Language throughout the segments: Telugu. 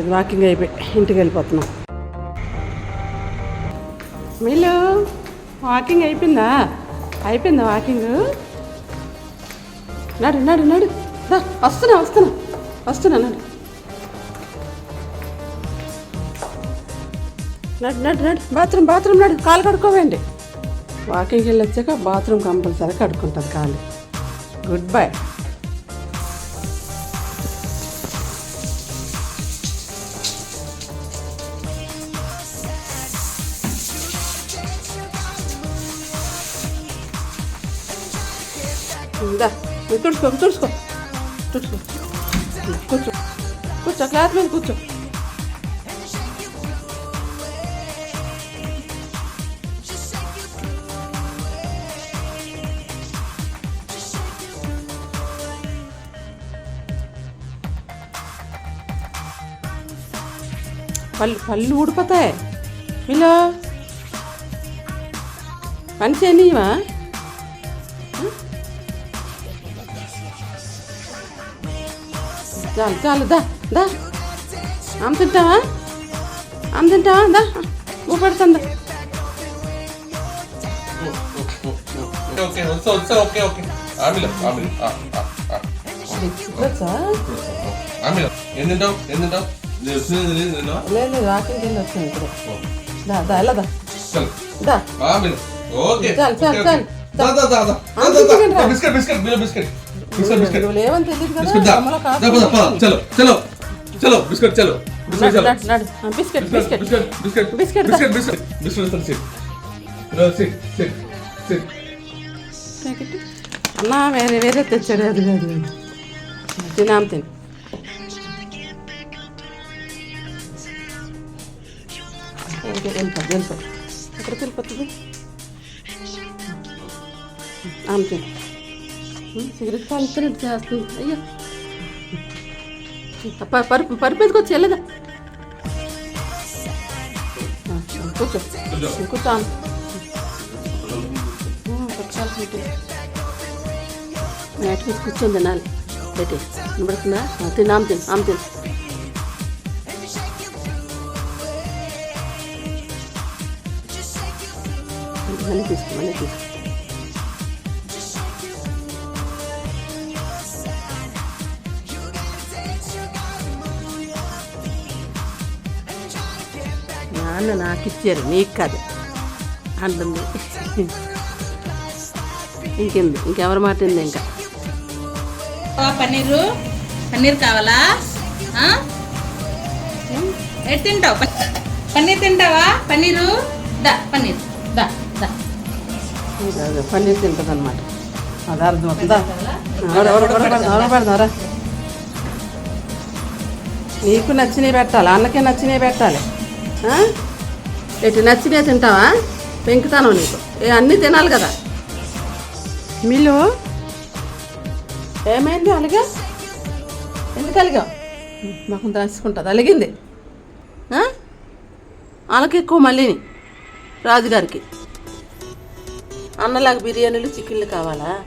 వాకింగ్ అయిపోయి ఇంటికి వెళ్ళిపోతున్నాం. వీళ్ళు వాకింగ్ అయిపోయిందా? అయిపోయిందా వాకింగ్? నడు నడు నడు. రా వస్తున్నా వస్తున్నా వస్తున్నా నడు. నడు నడు నడు. బాత్రూమ్ బాత్రూమ్ నడు. కాలు కడుక్కోవేండి వాకింగ్కి వెళ్ళి వచ్చాక బాత్రూమ్ కంపల్సరీ కడుక్కుంటుంది కాలు. Good bye. ఇందా నువ్వు తుడుచుకో తుడుచుకో తుడుచుకో కూర్చో. కూర్చో. క్లాత్ మీద కూర్చో. పళ్ళు పళ్ళు ఊడిపోతాయి. మీలో పని చేయనివా చాలు చాలు దా దా. ఆమె తింటావా? ఆమె తింటావా? దా. ఊ పెడుతుందా ఓకే వస్తా వస్తా ఓకే ఓకే. ఆమెలో ఆమెలో వచ్చా ఆమెలో ఏం తింటావు? ఏం తింటావు? లేదు వాకింగ్ వెళ్ళి వచ్చింది ఇప్పుడు. దా దా ఎలా దా. దా. చాలు, చాలు, చాలు. Biscuit biscuit biscuit. లేవని తెలియదు కదా చలో చలో చలో బిస్కెట్ చలో biscuit biscuit biscuit biscuit. Biscuit biscuit biscuit అన్నా వేరే వేరే తెచ్చాడు అది కాదు తినాం తిని. ఎక్కడికి వెళ్ళిపోతుంది ఆమె తిని. సిగరెట్ కాలుతున్నట్టు చేస్తుంది. అయ్యో. పరుపు పరుపు ఎదుకొచ్చి వెళ్ళదా? కూర్చో. కూర్చో. కూర్చో ఆమె. పచ్చాలు పెట్టు నేట మీద కూర్చొని తినాలి పెట్టి వినబడుతుందా? తిను ఆమె తిను ఆమె తిను. మళ్ళీ తీసుకో మళ్ళీ తీసుకో. నాన్న నాకు ఇచ్చారు నీకు కాదు. అంటుంది. ఇంకెందు ఇంకెవరి మాట ఉంది ఇంకా? పన్నీరు. పన్నీర్ కావాలా? ఎటు తింటావు? పన్నీర్ తింటావా? పన్నీరు? దా పన్నీర్. దా దా. పన్నీర్ తింటుంది అనమాట అది అర్థం అవుతుందా? పెడతారా? నీకు నచ్చినవి పెట్టాలి అన్నకే నచ్చినవి పెట్టాలి? ఎటు నచ్చినవి తింటావా? పెంకుతాను నీకు. ఏ అన్నీ తినాలి కదా. మీలు ఏమైంది అలాగా? ఎందుకు అలిగా? మాకు దాచుకుంటుంది అలిగింది. ఎక్కువ మళ్ళీని రాజుగారికి. అన్నలాగా బిర్యానీలు చికెన్లు కావాలా?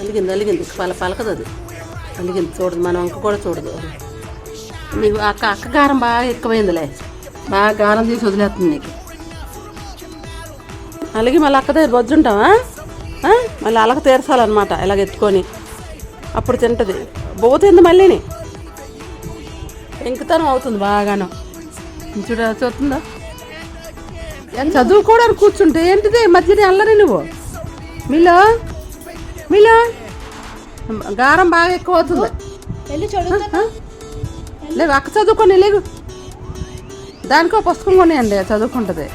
అలిగింది అలిగింది. పల పలకదు అది. అలిగింది చూడదు. మనం అంక కూడా చూడదు. నీకు అక్క అక్క గారం బాగా ఎక్కువైందిలే. బాగా గారం తీసి వదిలేస్తుంది నీకు. అలిగి మళ్ళీ అక్క దగ్గర బొజ్జుంటావా? మళ్ళీ అలక తీర్చాలన్నమాట ఇలాగ ఎత్తుకొని. అప్పుడు తింటది. పోతుంది మళ్ళీని. ఇంకతనం అవుతుంది బాగాను. చూడ చూస్తుందా? చదువుకోవడానికి కూర్చుంటే ఏంటిది? మధ్యన అల్లరి నువ్వు. మీలో? మీలో? గారం బాగా ఎక్కువ అవుతుంది? లేవు అక్క చదువుకొని లేవు దానికో పుస్తకం కొనియండి చదువుకుంటుంది.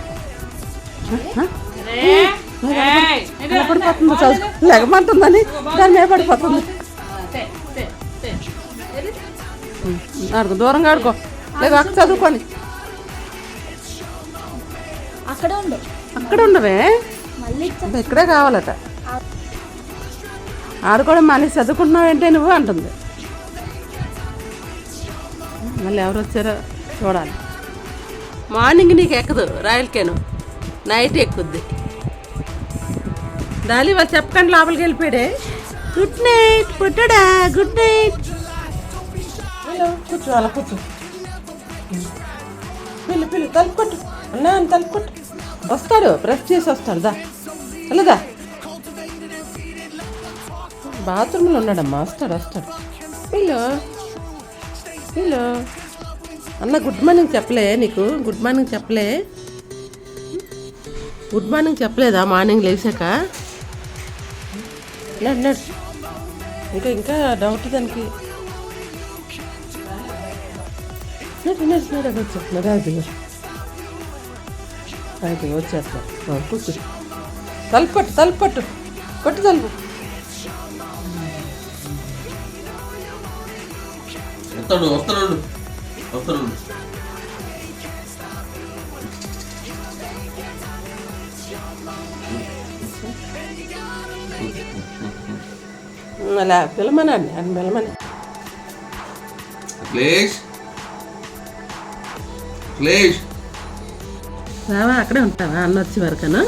పడిపోతుంది చదువు. లెగమంటుందని దాని మీద పడిపోతుంది. ఆడుకో దూరంగా ఆడుకో. లేదు అక్క చదువుకొని. అక్కడ ఉండు. అక్కడ ఉండవే. ఇక్కడే కావాలట. ఆడుకోవడం మళ్ళీ చదువుకుంటున్నావు నువ్వు అంటుంది. మళ్ళీ ఎవరు వచ్చారో చూడాలి. మార్నింగ్ నీకు ఎక్కదు రాయలకేను. నైట్ ఎక్కుద్ది. డాలి వాళ్ళు చెప్పకండి లోపలికి వెళ్ళిపోయాడే. గుడ్ నైట్ పుట్టడా గుడ్ నైట్ పిల్ల కూర్చో అలా కూర్చో. పిల్లి పిల్లి తలుపు కొట్టు అన్నా అని తలుపు కొట్టు వస్తాడు బ్రష్ చేసి వస్తాడు దా. వెళ్ళదా బాత్రూంలో ఉన్నాడమ్మా వస్తాడు వస్తాడు. పిల్లు పిల్లు. అన్న గుడ్ మార్నింగ్ చెప్పలే నీకు. గుడ్ మార్నింగ్ చెప్పలే. గుడ్ మార్నింగ్ చెప్పలేదా? మార్నింగ్ లేచాక? నడు ఇంకా ఇంకా డౌట్ దానికి. నడు నడు అది అది వచ్చేస్తా. కూర్చో. తలుపట్టు తలుపట్టు పట్టు కొట్టు తలుపు. వస్తాడు వస్తాడు. వస్తాడు అలా పిలమనండి అని పిలమని రావా అక్కడే ఉంటావా? అన్న వచ్చే వరకనా?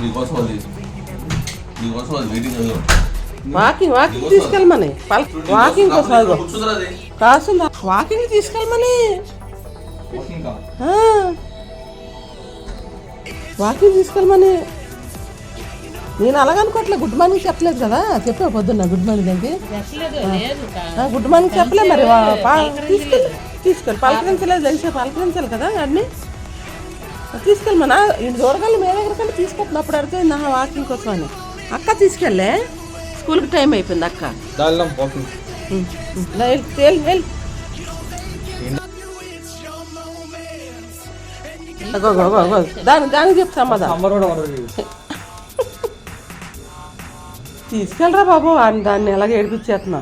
నీకోసం అది నీకోసం అది వెయిటింగ్ వాకింగ్ వాకింగ్ తీసుకెళ్ళమని. పల్- వాకింగ్ కోసం వాకింగ్ తీసుకెళ్ళమని. వాకింగ్ తీసుకెళ్ళమని. నేను అలాగనుకోవట్లే గుడ్ మార్నింగ్ చెప్పలేదు కదా. చెప్పావు పొద్దున్న గుడ్ మార్నింగ్ అంటే. గుడ్ మార్నింగ్ చెప్పలే మరి. తీసుకెళ్ళి తీసుకెళ్ళి. పలకరించలేదు లేచే పలకరించాలి కదా అన్ని. తీసుకెళ్ళమనా. ఇంటి చూడగలను మీ దగ్గర కంటే తీసుకెళ్తున్నా అప్పుడు అడుగుతుంది నా వాకింగ్ కోసం అని అక్క తీసుకెళ్ళే. స్కూల్కి టైం అయిపోయింది అక్క. దాని దానికి మనది తీసుకెళ్ళరా బాబు దాన్ని ఎలాగ ఏడిపించేస్తున్నా.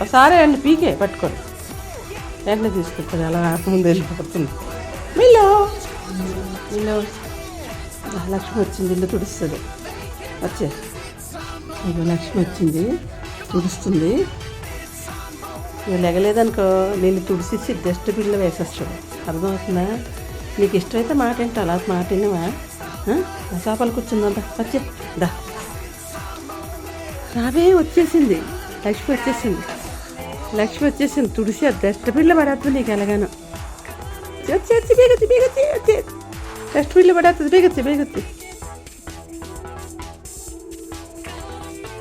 ఒకసారి అండి పీకే పట్టుకోండి వెంటనే తీసుకెళ్తాను ఎలా ముందు వెళ్ళిపోతుంది. మిల్లో. ఆ, లక్ష్మి వచ్చింది ఇల్లు తుడుస్తుంది. వచ్చే ఇదిగో లక్ష్మి వచ్చింది. తుడుస్తుంది. నువ్వు లెగలేదనుకో నేను తుడిసిచ్చి డస్ట్బిన్లో వేసేస్తాడు అర్థమవుతుందా? నీకు ఇష్టమైతే మాట ఏంటో అలా మాట వినవా? చేపలు కూర్చుందా వచ్చే. దా. రాబే వచ్చేసింది. లక్ష్మి వచ్చేసింది. లక్ష్మి వచ్చేసింది. తుడిసి డస్ట్బిన్లో పడేస్తుంది నీకు ఎలాగానో. వచ్చి వచ్చి బీగొచ్చి బీగొచ్చి వచ్చి. డస్ట్బిన్లో పడేస్తుంది బీగొచ్చి బీగొచ్చి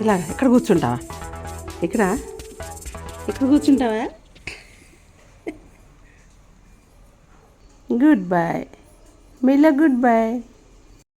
ఇలా ఎక్కడ కూర్చుంటావా? ఇక్కడ? ఇక్కడ కూర్చుంటావా? గుడ్ బాయ్ మిల్ల గుడ్ బాయ్